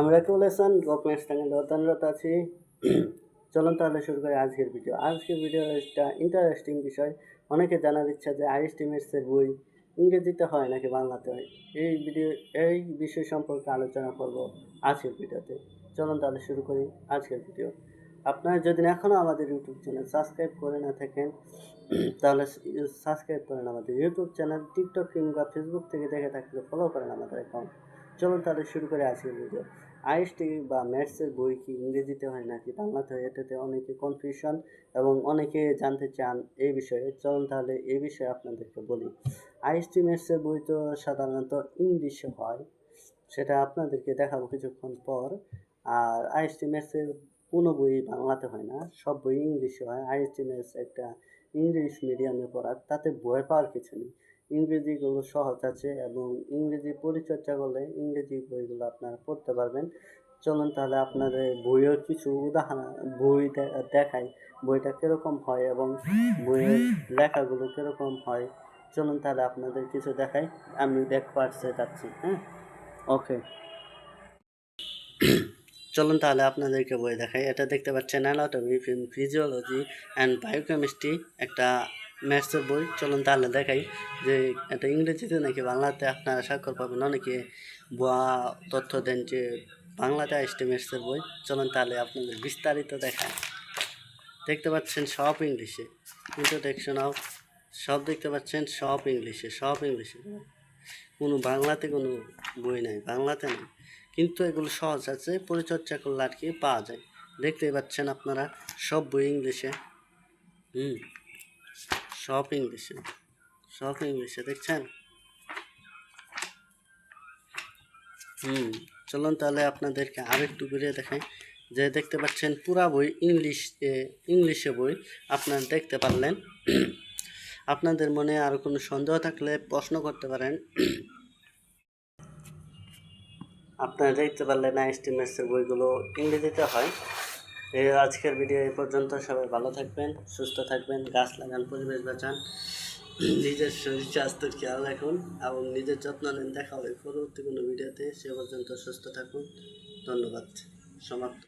আমরা কুলেশন গভর্নমেন্ট স্ট্যান্ডে অধ্যয়নরত আছি। চলুন তাহলে শুরু করি আজকের ভিডিও আজকের ভিডিও একটা ইন্টারেস্টিং বিষয়। অনেকে জানার ইচ্ছা যে আইএসটি মেটসের বই ইংরেজিতে হয় নাকি বাংলাতে হয়? এই ভিডিও এই বিষয় সম্পর্কে আলোচনা করব আজকের ভিডিওতে চলুন তাহলে শুরু করি আজকের ভিডিও আপনারা যদি এখনও আমাদের ইউটিউব চ্যানেল সাবস্ক্রাইব করে না থাকেন, তাহলে সাবস্ক্রাইব করেন আমাদের ইউটিউব চ্যানেল টিকটক কিংবা ফেসবুক থেকে দেখে থাকলে ফলো করেন আমাদের অ্যাকাউন্ট চলুন তাহলে শুরু করে আজকের ভিডিও আইএসটি বা ম্যাথসের বই কি ইংরেজিতে হয় নাকি বাংলাতে হয়, এটাতে অনেকে কনফিউশন এবং অনেকে জানতে চান এই বিষয়ে। চলুন তাহলে এই বিষয়ে আপনাদেরকে বলি। আইএসটি, ম্যাথসের বই তো সাধারণত ইংলিশে হয়, সেটা আপনাদেরকে দেখাবো কিছুক্ষণ পর। আর আইএসটি, ম্যাথসের কোনো বই বাংলাতে হয় না, সব বই ইংলিশে হয়। আইএসটি, ম্যাথস একটা ইংলিশ মিডিয়ামে পড়া, তাতে ভয় পাওয়ার কিছু নেই। ইংরেজিগুলো সহজ আছে এবং ইংরেজি পরিচর্যা করলে ইংরেজি বইগুলো আপনারা পড়তে পারবেন। চলুন তাহলে আপনাদের বইয়ের কিছু উদাহরণ, বই দেখাই বইটা কীরকম হয় এবং বইয়ের লেখাগুলো কীরকম হয়। চলুন তাহলে আপনাদের কিছু দেখাই, আমি দেখ পার্সে যাচ্ছি হ্যাঁ? ওকে চলুন তাহলে আপনাদেরকে বই দেখাই। এটা দেখতে পাচ্ছেন অ্যানাটমি ফিজিওলজি অ্যান্ড বায়োকেমিস্ট্রি একটা ম্যাথসের বই। চলুন তাহলে দেখাই যে এটা ইংরেজিতে নাকি বাংলাতে আপনারা স্বাক্ষর পাবেন। অনেকে বা তথ্য দেন যে বাংলাতে আসছে ম্যাথসের বই। চলুন তাহলে আপনাদের বিস্তারিত দেখায় দেখতে পাচ্ছেন সব ইংলিশে। ইন্ট্রোডাকশন অফ সব দেখতে পাচ্ছেন সব ইংলিশে সব ইংলিশে। কোনো বাংলাতে কোনো বই নাই, বাংলাতে নেই। কিন্তু এগুলো সহজ আছে, পরিচর্যা করলে আর কি পাওয়া যায়। দেখতেই পাচ্ছেন আপনারা সব বই ইংলিশে। হুম। সব ইংলিশে সব ইংলিশে, দেখছেন? হুম, চলুন তাহলে আপনাদেরকে আরেকটু ঘুরিয়ে দেখাই। যে দেখতে পাচ্ছেন, পুরা বই ইংলিশ ইংলিশে বই, আপনারা দেখতে পারলেন। আপনাদের মনে আরও কোনো সন্দেহ থাকলে প্রশ্ন করতে পারেন। আপনারা দেখতে পারলেন আইএসটিএমএসের বইগুলো ইংরেজিতে হয়। এই আজকের ভিডিও এই পর্যন্ত সবাই ভালো থাকবেন, সুস্থ থাকবেন, গাছ লাগান, পরিবেশ বাঁচান, নিজের শরীর, স্বাস্থ্যের খেয়াল রাখুন এবং নিজের যত্ন নেন। দেখা হবে পরবর্তী কোনো ভিডিওতে সে পর্যন্ত সুস্থ থাকুন। ধন্যবাদ। সমাপ্ত।